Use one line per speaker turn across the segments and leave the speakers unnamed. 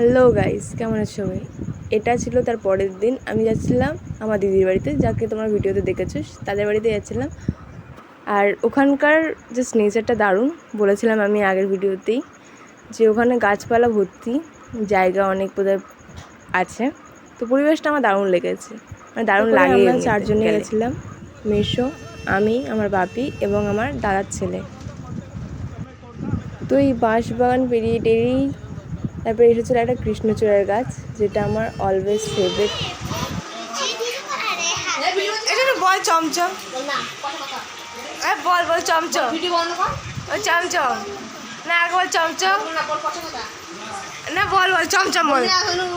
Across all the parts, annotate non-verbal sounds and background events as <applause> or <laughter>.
Hello guys কেমন আছো সবাই? এটা ছিল তার পরের দিন। আমি যাচ্ছিলাম আমার দিদির বাড়িতে যাকে তোমার ভিডিওতে দেখেছ তাদের বাড়িতে যাচ্ছিলাম। আর ওখানকার যে নেচারটা দারুণ বলেছিলাম আমি আগের ভিডিওতেই যে ওখানে গাছপালা ভর্তি জায়গা অনেক বোধহয় আছে। তো পরিবেশটা আমার দারুণ লেগেছে। মানে দারুণ লাগে
আমরা চারজনে
গেছিলাম। মেশো আমি আমার বাপি এবং আমার দাদার ছেলে। তো এই বাঁশ বাগান পেরিয়ে টেরিয়েই তারপরে এসেছিল একটা কৃষ্ণচূড়ার গাছ যেটা আমার অলওয়েজ ফেভারিট
এটা বল চমচম। এ বল বল চমচম। ওই চমচম। না আর বল চমচম। না বল বল চমচম বল।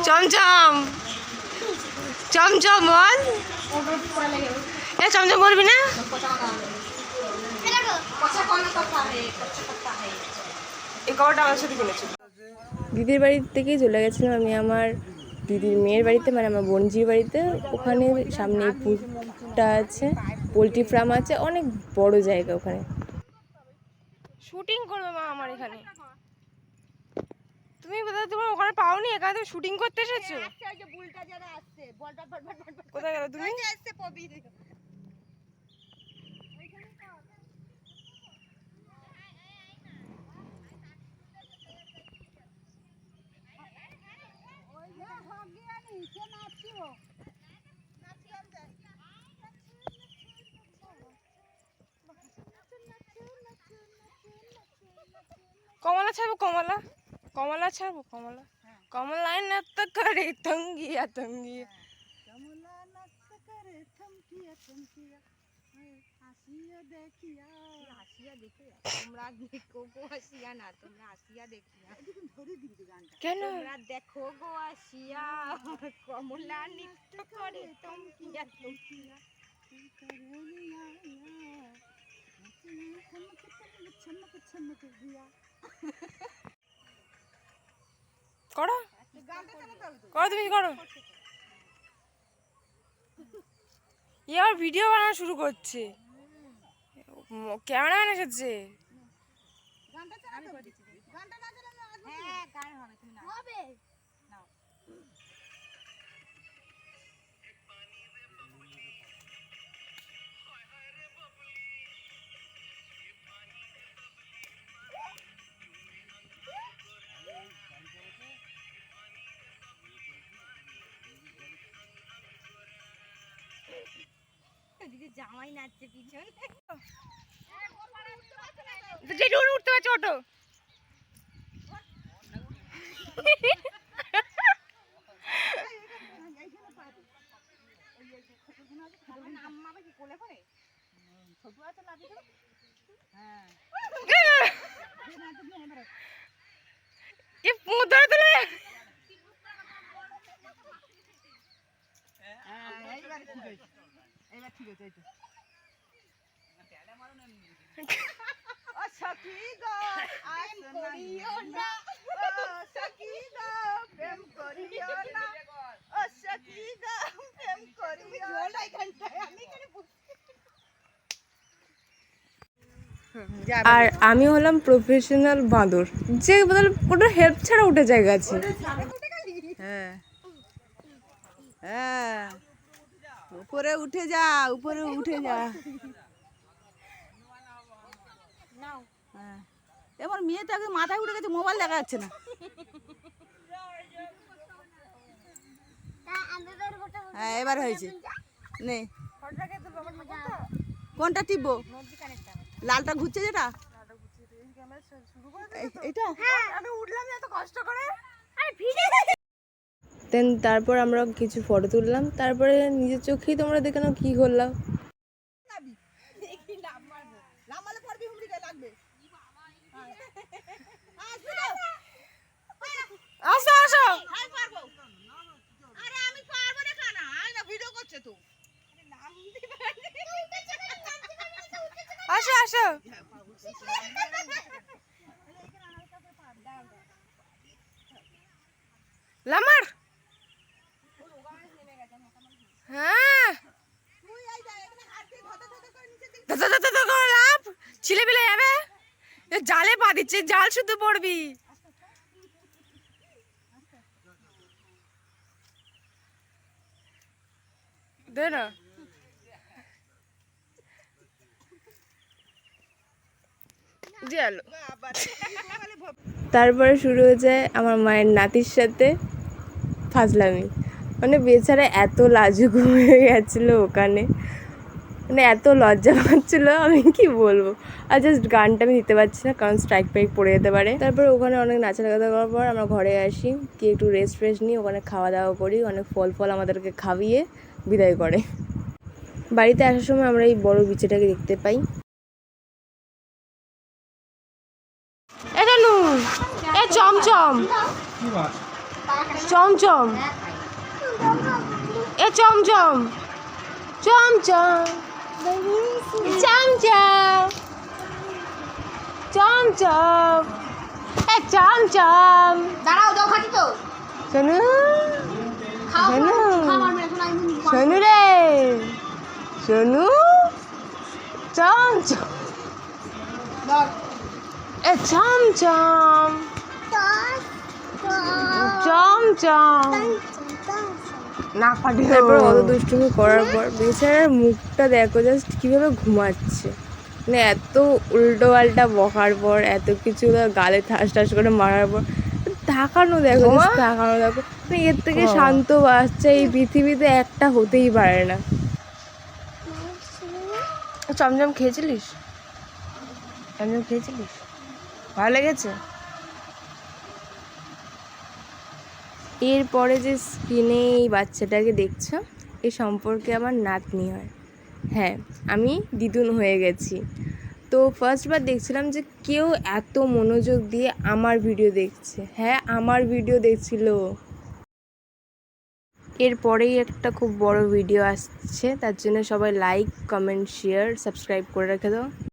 চমচম। চমচম বল। এ চমচম বলবি না? এই কবরটা আমার সাথে কিনেছিল
দিদির বাড়ি থেকেই চলে গেছিলাম আমি আমার দিদির মেয়ের বাড়িতে মানে আমার বোনজির বাড়িতে। ওখানে সামনে পুরটা আছে পোলট্রি ফার্ম আছে অনেক বড় জায়গা ওখানে।
শুটিং করবে মা আমার এখানে। তুমি বোধহয় তোমার ওখানে পাওনি? এখানে তুমি শুটিং করতে এসেছ? কোথায় গেল তুমি? কমলা ছাড়বো কমলা? কমলা ছাড়বো কমলা? কমলা নাত্ত করে তঙ্গিয়া তঙ্গিয়া
তোমরা দেখো গো আসিয়া না তোমরা আসিয়া দেখিয়া।
কেন?
তোমরা দেখো গো আসিয়া কমলা নৃত্য করে তমকিয়া তমকিয়া।
করো। করো তুমি করো। এ আবার ভিডিও বানানো শুরু করছে। ক্যামেরাম্যান এসেছে।
হ্যাঁ গান হবে তুমি না হবে। দিদি জামাই নাচছে পিছনে।
উঠতে পারছে ওটো
আম্মা কি কোলে করে ছোট আছে লাভি তো
এ পুঁত ধরে তুলে
এইবার ঠিক আছে এইবার ঠিক আছে এই তো। <laughs> ও সখী গো প্রেম করিও না। ও সখী গো প্রেম করিও না। ও সখী গো প্রেম করিও না। এখানটায় আমি এখানে
আর আমি হলাম প্রফেশনাল বাঁদর। যে বদল কোনো হেল্প ছাড়া উঠে যায় গাছে
হ্যাঁ। হ্যাঁ। উপরে উঠে যা উপরে উঠে যা। হ্যাঁ। এবার মেয়ে তো মাথায় উঠে গেছে মোবাইল দেখা যাচ্ছে না। হ্যাঁ এবার হয়েছে। নে। কোনটা টিপবো? লালটা ঘুরছে যেটা? এই- এইটা?
আমি উঠলাম এত কষ্ট করে।
দেন তারপর আমরা কিছু ফটো তুললাম। তারপরে নিজের চোখেই তোমরা দেখে নাও কী করলাম
জালে পা দিচ্ছে জাল শুধু পড়বি।
তারপরে শুরু হয়ে যায় আমার মায়ের নাতির সাথে ফাজলামি। মানে বেচারা এত লাজুক হয়ে গেছিল ওখানে। মানে এত লজ্জা পাচ্ছিলো, আমি কি বলব? আর জাস্ট গানটা আমি দিতে পারছি না, কারণ স্ট্রাইক প্রাইক পড়ে যেতে পারে। তারপরে ওখানে অনেক নাচানাচা করার পর আমরা ঘরে আসি কি একটু রেস্ট ফ্রেস্ট নিই ওখানে খাওয়া দাওয়া করি, অনেক ফল ফল আমাদেরকে খাইয়ে বিদায় করে। বাড়িতে আসার সময় আমরা এই বড় বিচেটাকে দেখতে পাই।
এ চমচম। চমচম। এ চমচম। চমচম। চমচম চমচম এ চমচম
দাঁড়াও দাও খাটি তো।
শোনু। শোনু।
শোনা
রে। শোনু। চমচম এ চমচম চমচম না ফাটি
তারপর অত দুষ্টুমি করার পর বেচারার মুখটা দেখো জাস্ট কীভাবে ঘুমাচ্ছে। মানে এত উল্টো পাল্টা বকার পর এত কিছু গালে ঠাস ঠাস করে মারার পর তাকানো দেখো? তাকানো দেখো। মানে এর থেকে শান্ত বাচ্চা এই পৃথিবীতে একটা হতেই পারে না।
চমচম খেয়েছিলিস? চমচম খেয়েছিলিস? ভালো লেগেছে?
এরপরে যে স্ক্রিনে এই বাচ্চাটাকে দেখছ, এ সম্পর্কে আমার নাতনি হয়। হ্যাঁ আমি দিদুন হয়ে গেছি। তো ফার্স্টবার দেখছিলাম যে কেউ এত মনোযোগ দিয়ে আমার ভিডিও দেখছে। হ্যাঁ আমার ভিডিও দেখছিল। এরপরেই একটা খুব বড় ভিডিও আসছে, তার জন্য সবাই লাইক কমেন্ট শেয়ার সাবস্ক্রাইব করে রেখে দাও।